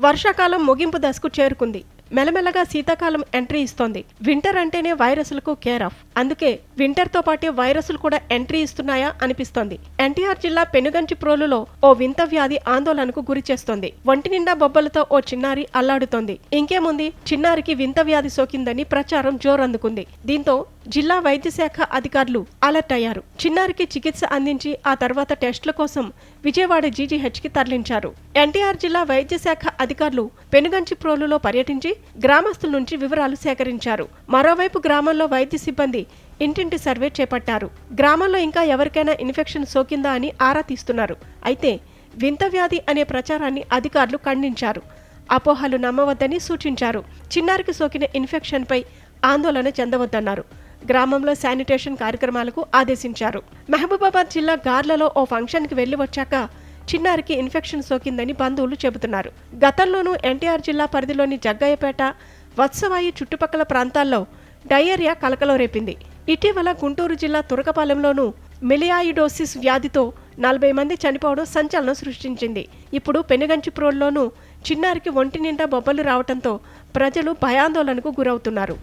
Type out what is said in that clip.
వర్షాకాలం ముగింపు దశకు చేరుకుంది. మెలమెలగా శీతాకాలం ఎంట్రీ ఇస్తోంది. వింటర్ అంటేనే వైరస్లకు కేర్ ఆఫ్. అందుకే వింటర్తో పాటే వైరస్లు కూడా ఎంట్రీ ఇస్తున్నాయా అనిపిస్తోంది. ఎన్టీఆర్ జిల్లా పెనుగంచి ప్రోలులో ఓ వింత వ్యాధి ఆందోళనకు గురి చేస్తోంది. ఒంటి నిండా బొబ్బలతో ఓ చిన్నారి అల్లాడుతోంది. ఇంకేముంది? చిన్నారికి వింత వ్యాధి సోకిందని ప్రచారం జోరందుకుంది. దీంతో జిల్లా వైద్య శాఖ అధికారులు అలర్ట్ అయ్యారు. చిన్నారికి చికిత్స అందించి ఆ తర్వాత టెస్టుల కోసం విజయవాడ జీజీహెచ్కి తరలించారు. ఎన్టీఆర్ జిల్లా వైద్య శాఖ అధికారులు పెనుగంచి ప్రోలులో పర్యటించి గ్రామస్తుల నుంచి వివరాలు సేకరించారు. మరోవైపు గ్రామంలో వైద్య సిబ్బంది ఇంటింటి సర్వే చేపట్టారు. గ్రామంలో ఇంకా ఎవరికైనా ఇన్ఫెక్షన్ సోకిందా అని ఆరా తీస్తున్నారు. అయితే వింత వ్యాధి అనే ప్రచారాన్ని అధికారులు ఖండించారు. అపోహలు నమ్మవద్దని సూచించారు. చిన్నారికి సోకిన ఇన్ఫెక్షన్పై ఆందోళన చెందవద్దన్నారు. గ్రామంలో శానిటేషన్ కార్యక్రమాలకు ఆదేశించారు. మహబూబాబాద్ జిల్లా గార్లలో ఓ ఫంక్షన్కి వెళ్ళి వచ్చాక చిన్నారికి ఇన్ఫెక్షన్ సోకిందని బంధువులు చెబుతున్నారు. గతంలోనూ ఎన్టీఆర్ జిల్లా పరిధిలోని జగ్గయ్యపేట వత్సవాయి చుట్టుపక్కల ప్రాంతాల్లో డయేరియా కలకలం రేపింది. ఇటీవల గుంటూరు జిల్లా తురకపాలెంలోనూ మిలియాయిడోసిస్ వ్యాధితో నలభై మంది చనిపోవడం సంచలనం సృష్టించింది. ఇప్పుడు పెనుగంచిప్రోల్లోనూ చిన్నారికి ఒంటి నిండా బొబ్బలు రావడంతో ప్రజలు భయాందోళనకు గురవుతున్నారు.